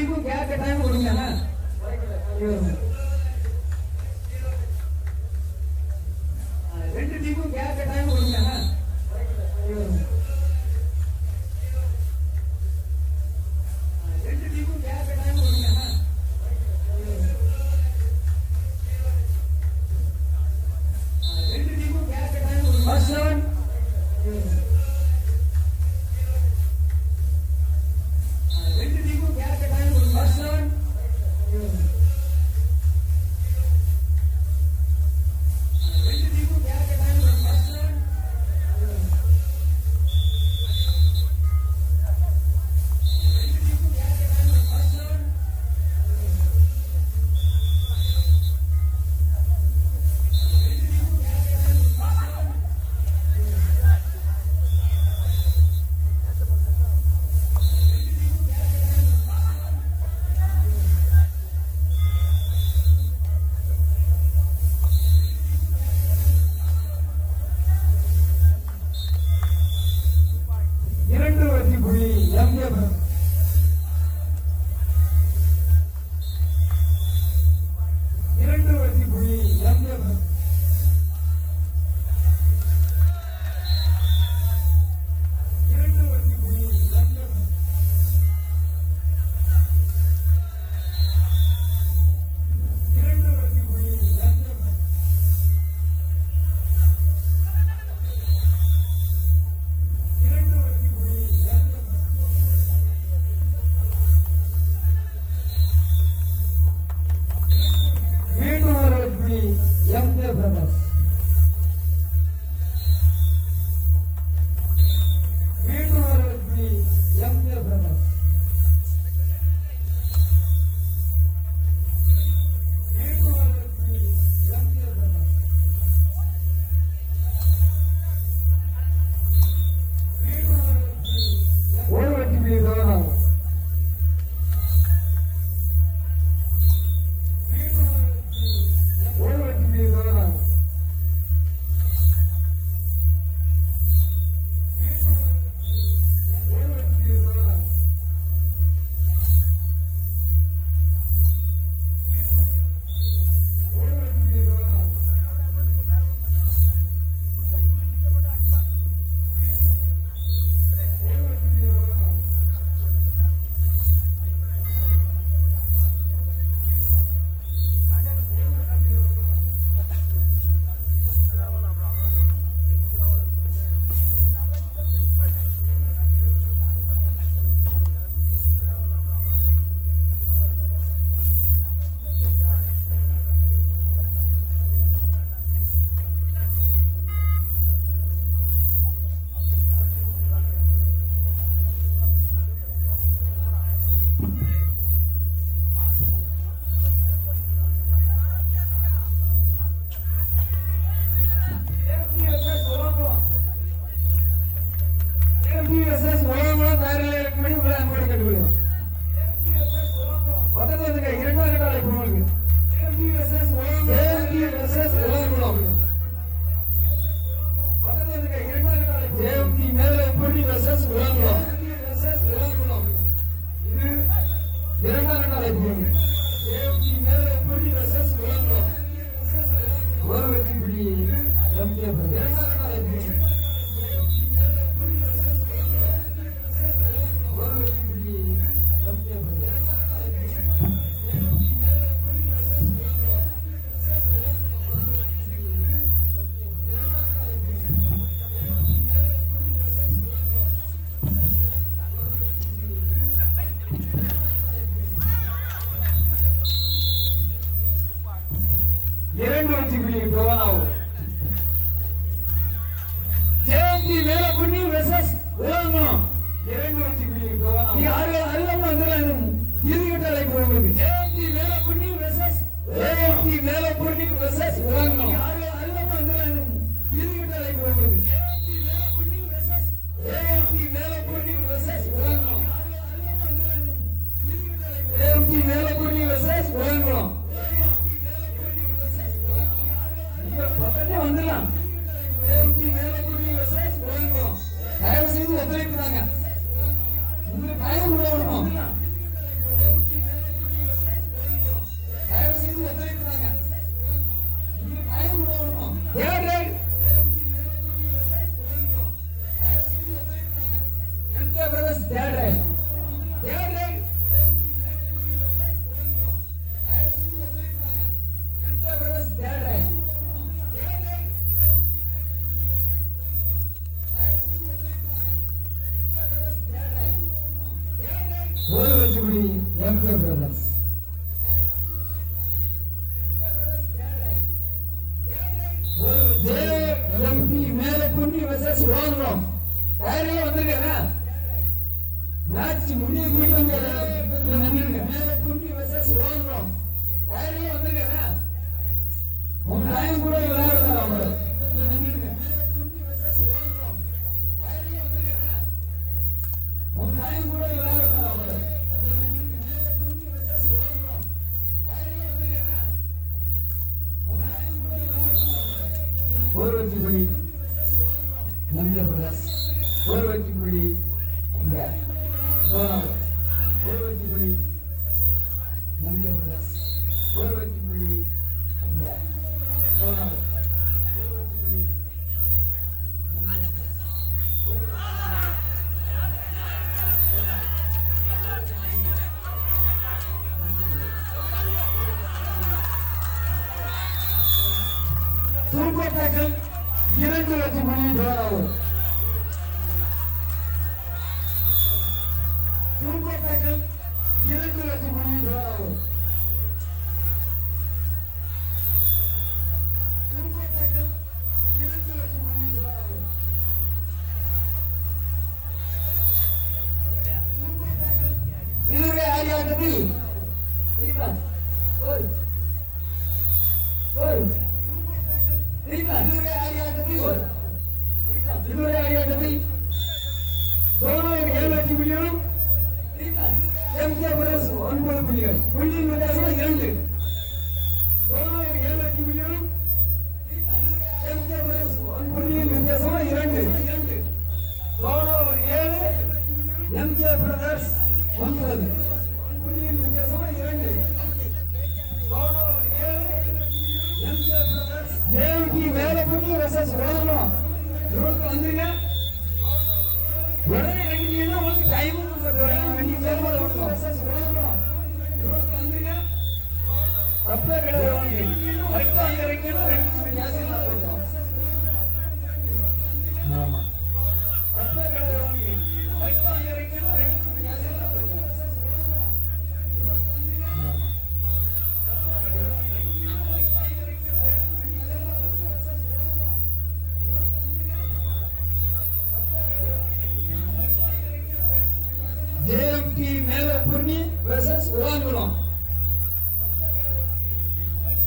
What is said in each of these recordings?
देखो क्या कटाए हो रही है ना। குறிப்பிடத்தக்க இரண்டு லட்சம் மணி டோலாகும்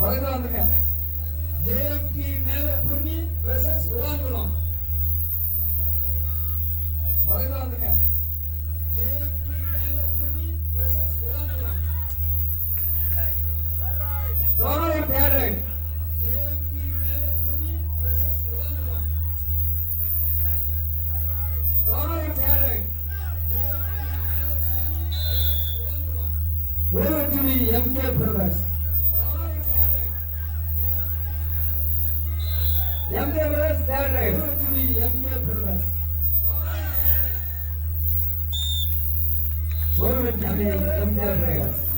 பக்கத்துல வந்திருக்காங்க ஜேஎம்டி மேல பொன்னி விசஸ் உலாங்குளம் பக்கத்துல வந்திருக்காங்க Nandi you.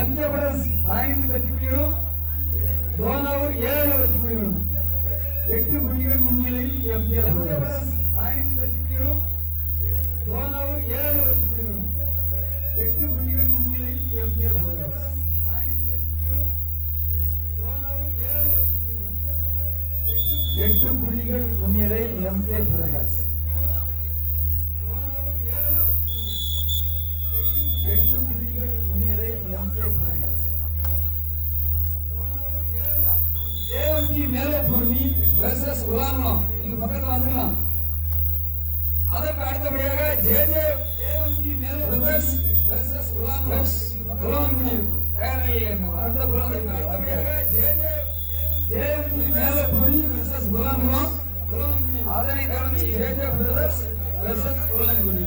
எம்கே பிரதர்ஸ் ஐந்து வெற்றி புள்ளிகளும் தோனாவூர் ஏழு வெற்றி புள்ளிகளும் எட்டு புள்ளிகள் முன்னிலையில் எம்கே பிரதர்ஸ் ஐந்து வெற்றி புள்ளிகளும் தோனாவூர் ஏழு வெற்றி புள்ளிகளும் எட்டு புள்ளிகள் முன்னிலையில் எம்கே பிரதர்ஸ் எட்டு புள்ளிகள் முன்னிலை MK brothers. AMT Melapoorni versus Ulangulam இங்க பக்கத்துல வந்துடலாம். அதற்கு அடுத்தபடியாக J J AMT Melapoorni versus Ulangulam Ulangulam தயாரில் அடுத்த அடுத்தபடியாக J J AMT Melapoorni versus Ulangulam அதனை தொடர்ந்து ஜே ஜே பிரதர்ஸ் வெர்சஸ் அதனை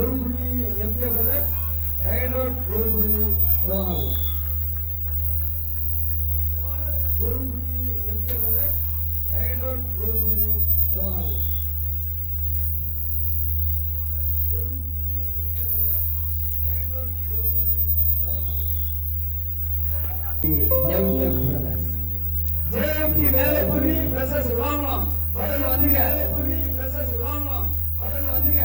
ஒரு புள்ளி எம்கே பிரதர்ஸ் ரைடோட் ஒரு புள்ளி ஒரு புள்ளி எம்கே பிரதர்ஸ் ரைடோட் ஒரு புள்ளி டோனாவோ பிரதர்ஸ் ஜேஎம்டி மேலப்புரி வெர்சஸ் வாங்கலாம் பதில் வந்துருங்க வேலைபுரி பிரசஸ் வாங்கலாம் பதில் வந்துருங்க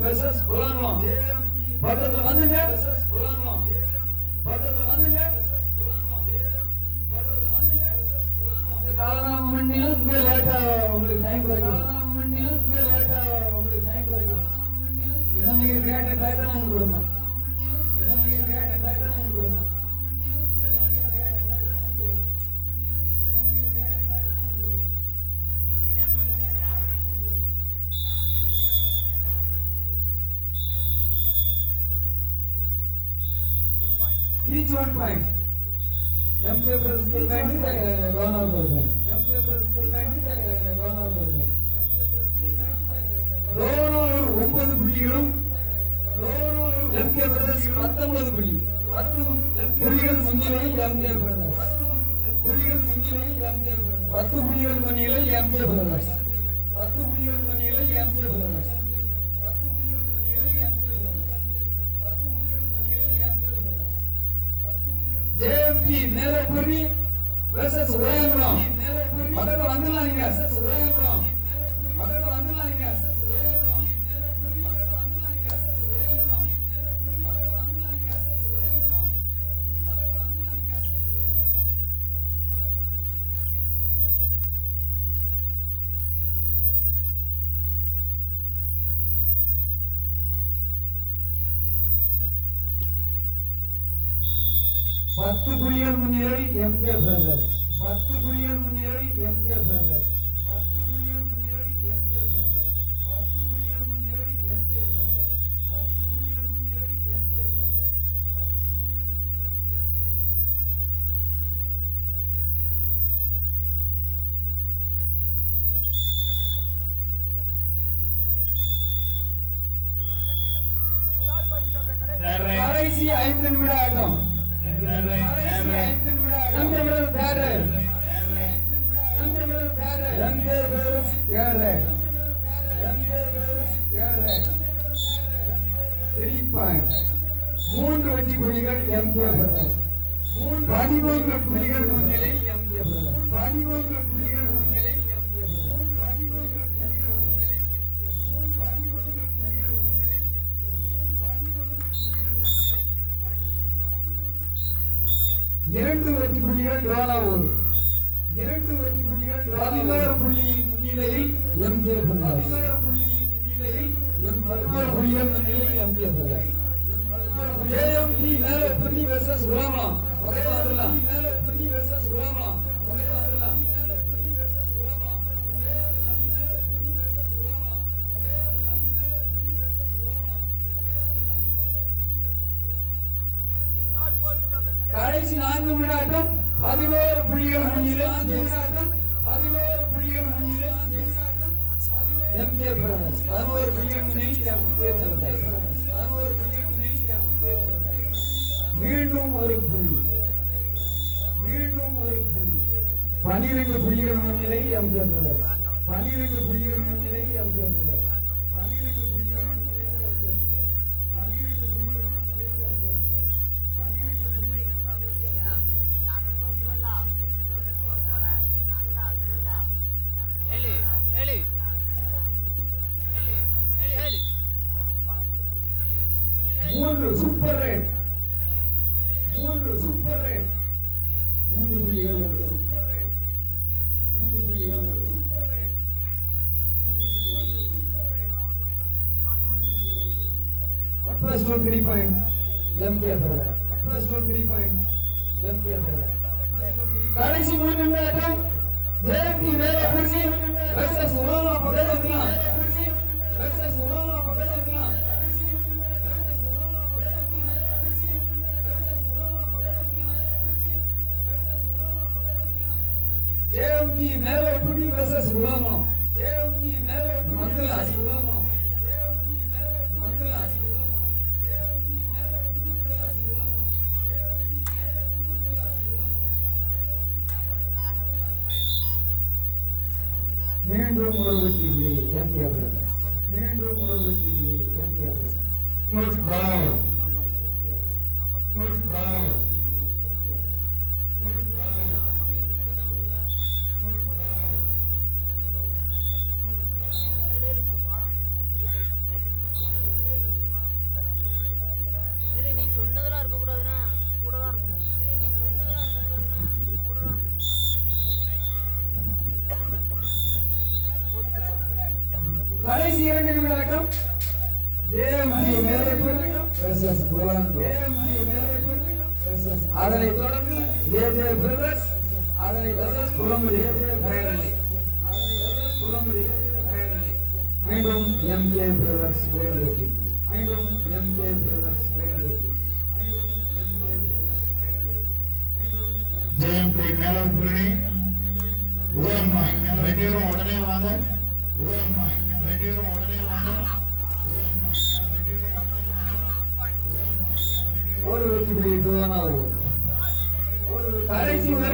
வெர்சஸ் புலாங்கலாம் பக்கத்துல வந்துங்க வெர்சஸ் புலாங்கலாம் பக்கத்துல வந்துங்க வெர்சஸ் புலாங்கலாம் பக்கத்துல வந்துங்க வெர்சஸ் காலநாம மண்ணிலும் லேட்டா உங்களுக்கு Each one point. MK Brothers will kind of uh, one hour point. MK Brothers will kind of uh, one hour point. டோனோர் ஒன்பது புள்ளிகளும் எம்கே பிரதர்ஸ் பத்தொன்பது புள்ளி புள்ளிகள் முன்னிலையில் எம்கே பிரதர்ஸ் புள்ளிகள் முன்னிலையில் எம்கே பிரதர்ஸ் பத்து புள்ளிகள் முன்னிலையில் எம்கே பிரதர்ஸ் பத்து புள்ளிகள் முன்னிலையில் MK brothers JMT Melapoorni versus Udayagunam பக்கத்துல வந்துடலாம் நீங்க உதயகுணம் பக்கத்துல வந்துடலாம் நீங்க பத்து புலிகள் முன்னிலை எம்கே பிரதர்ஸ். பத்து புலிகள் முன்னிலை எம்கே பிரதர்ஸ். பத்து புலிகள் முன்னிலை எம்கே பிரதர்ஸ். பத்து புலிகள் முன்னிலை எம்கே பிரதர்ஸ். பத்து புலிகள் முன்னிலை எம்கே பிரதர்ஸ். பத்து புலிகள் முன்னிலை எம்கே பிரதர்ஸ். கடைசி ஐந்து நிமிட ஆட்டம் மூன்று வெற்றி புள்ளிகள் எம்கே பிரதர்ஸ் மூன்று பதிமூன்று புள்ளிகள் முன்னிலை எம்கே பிரதர்ஸ் பதிமூன்று புள்ளிகள் முன்னிலை இரண்டு வெற்றி புள்ளிகள் டோலாவூர் இரண்டு வெற்றி புள்ளிகள் பதினோரு புள்ளி முன்னிலையில் எம்கே பிரகாஷ். பதினோரு புள்ளி முன்னிலையில் எம் பதினோரு புள்ளிகள் முன்னிலையில் எம்கே பிரகாஷ். ஜேஎம்டி மேலே புள்ளி வெர்சஸ் வந்துடலாம் மேலே புள்ளி வெர்சஸ் குலாமலாம் ஒரு புள்ளி. மீண்டும் ஒரு புள்ளி. பனிரெண்டு புள்ளிகள் முன்னிலை எம் பனிரெண்டு புள்ளிகள் முன்னிலை எம் பனிரெண்டு plus two three point? MK brother. What plus two three point? MK brother. கடைசி மூணு நிமிடம் ஜெயந்தி வேலை குறிச்சி வெர்சஸ் உலக பகவத்லாம் வெர்சஸ் உலக பகவத்லாம் ஜேஎம்டி மேலே புடி வெர்சஸ் உலகம் ஜேஎம்டி மேலே மந்தலா உலகம் ஜேஎம்டி மீண்டும் ஒரு வெற்றி புலி எம் கே பிரதர்ஸ் மீண்டும் ஒரு வெற்றி புலி M K brothers Move down. கடைசி இரண்டு நிமிடம் ஜேஎம்டி மேலப்பட்டு வெர்சஸ் போலாண்டோ அதனை தொடர்ந்து ஜே ஜே பிரதர்ஸ் அதனை தொடர்ந்து குளமுடி பயனில்லை குளமுடி பயனில்லை மீண்டும் எம் கே பிரதர்ஸ் வெற்றி மீண்டும் எம் கே பிரதர்ஸ் ஒரு வெற்றி ஜெயம்பி மேல புரணி உதயம்மா ரெண்டு பேரும் உடனே வாங்க. உடனே வாங்க ஒரு வெற்றி பெரிய இதுவானாவு கடைசி ஒரு